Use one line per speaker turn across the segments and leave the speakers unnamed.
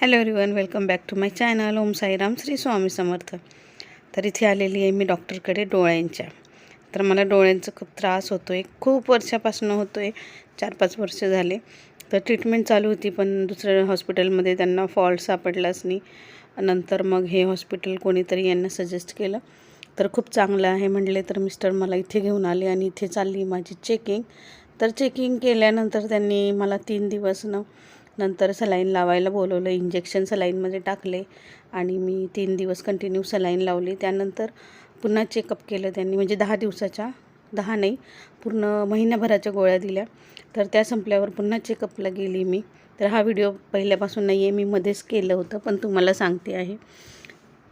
Hello everyone welcome back to my channel Om Sairam Shri Swami Samarth. तर इथे आलेली आहे मी डॉक्टरकडे डोळ्यांच्या. तर मला डोळ्यांचा खूप त्रास होतो आहे खूप वर्षापासून होतो आहे चार पाच वर्ष झाले. तर ट्रीटमेंट चालू होती पण दुसऱ्या हॉस्पिटलमध्ये त्यांना फॉल्ट सापडलाच नाही. नंतर मग हे हॉस्पिटल कोणीतरी यांना सजेस्ट केलं. तर खूप चांगलं आहे. म्हटले तर मिस्टर मला इथे घेऊन आले आणि इथे चालली माझी चेकिंग तर चेकिंग केल्यानंतर त्यांनी मला तीन दिवस न नंतर सलाईन लावायला बोलवलं. इंजेक्शन सलाईनमध्ये टाकले आणि मी तीन दिवस कंटिन्यू सलाईन लावली. त्यानंतर पुन्हा चेकअप केलं त्यांनी. म्हणजे दहा दिवसाच्या दहा नाही पूर्ण महिन्याभराच्या गोळ्या दिल्या. तर त्या संपल्यावर पुन्हा चेकअपला गेली मी. तर हा व्हिडिओ पहिल्यापासून नाही आहे मी मध्येच केलं होतं पण तुम्हाला सांगते आहे.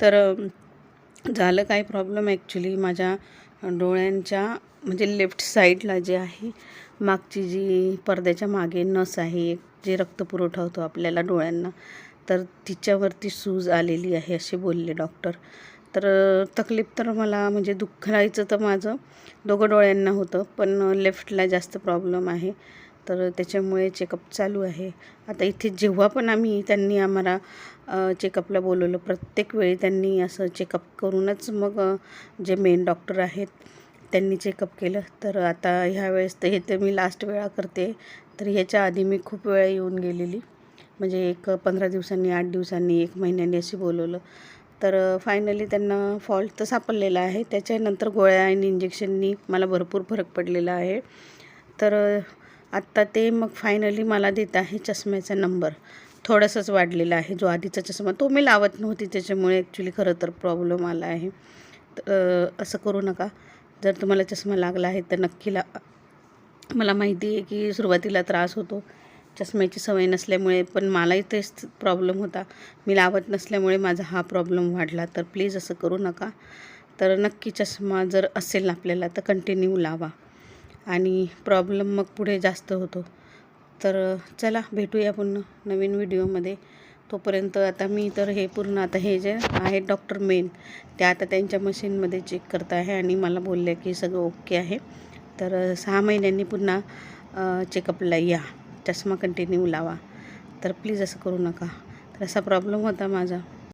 तर झालं काय प्रॉब्लेम ॲक्च्युली माझ्या डोळ्यांच्या म्हणजे लेफ्ट साईडला जे आहे मागची जी पडद्याच्या मागे नस आहे एक जे रक्तपुरवठा होतो आपल्याला डोळ्यांना तर तिच्यावरती सूज आलेली आहे असे बोलले डॉक्टर. तर तकलीफ तर मला म्हणजे दुःखायचं तर माझं दोघं डोळ्यांना होतं पण लेफ्टला जास्त प्रॉब्लेम आहे. तर त्याच्यामुळे चेकअप चालू आहे. आता इथे जेव्हा पण आम्ही त्यांनी आम्हाला चेकअपला बोलवलं प्रत्येक वेळी त्यांनी असं चेकअप करूनच मग जे मेन डॉक्टर आहेत त्यांनी चेकअप केलं. तर आता ह्या वेळेस तर हे तर मी लास्ट वेळा करते. तर ह्याच्या आधी मी खूप वेळा येऊन गेलेली. म्हणजे एक पंधरा दिवसांनी आठ दिवसांनी एक महिन्यानी अशी बोलवलं. तर फायनली त्यांना फॉल्ट तर सापडलेला आहे. त्याच्यानंतर गोळ्या आणि इंजेक्शननी मला भरपूर फरक पडलेला आहे. तर आत्ता ते मग फायनली मला देत आहे चष्म्याचा नंबर थोडासाच वाढलेला आहे. जो आधीचा चष्मा तो मी लावत नव्हती. त्याच्यामुळे ॲक्च्युली खरं तर प्रॉब्लेम आला आहे. तर असं करू नका. जर तुम्हाला चष्मा लागला आहे तर नक्की ला मला माहिती आहे की सुरुवातीला त्रास होतो. चष्म्याची सवय नसल्यामुळे पण मलाही तेच प्रॉब्लेम होता. मी लावत नसल्यामुळे माझा हा प्रॉब्लेम वाढला. तर प्लीज असं करू नका. तर नक्की चष्मा जर असेल आपल्याला तर कंटिन्यू लावा. आणि प्रॉब्लेम मग पुढे जास्त होतो. तर चला भेटूया पुन्हा नवीन व्हिडिओमध्ये तोपर्यंत आता मी तर हे पूर्ण आता हे जे आहे डॉक्टर मेन ते आता त्यांच्या मशीनमध्ये चेक करत आहे आणि मला बोलले की सगळं ओके आहे. तर सहा महिन्यांनी पुन्हा चेकअपला या. चष्मा कंटिन्यू लावा. तर प्लीज असं करू नका. तर असा प्रॉब्लेम होता माझा.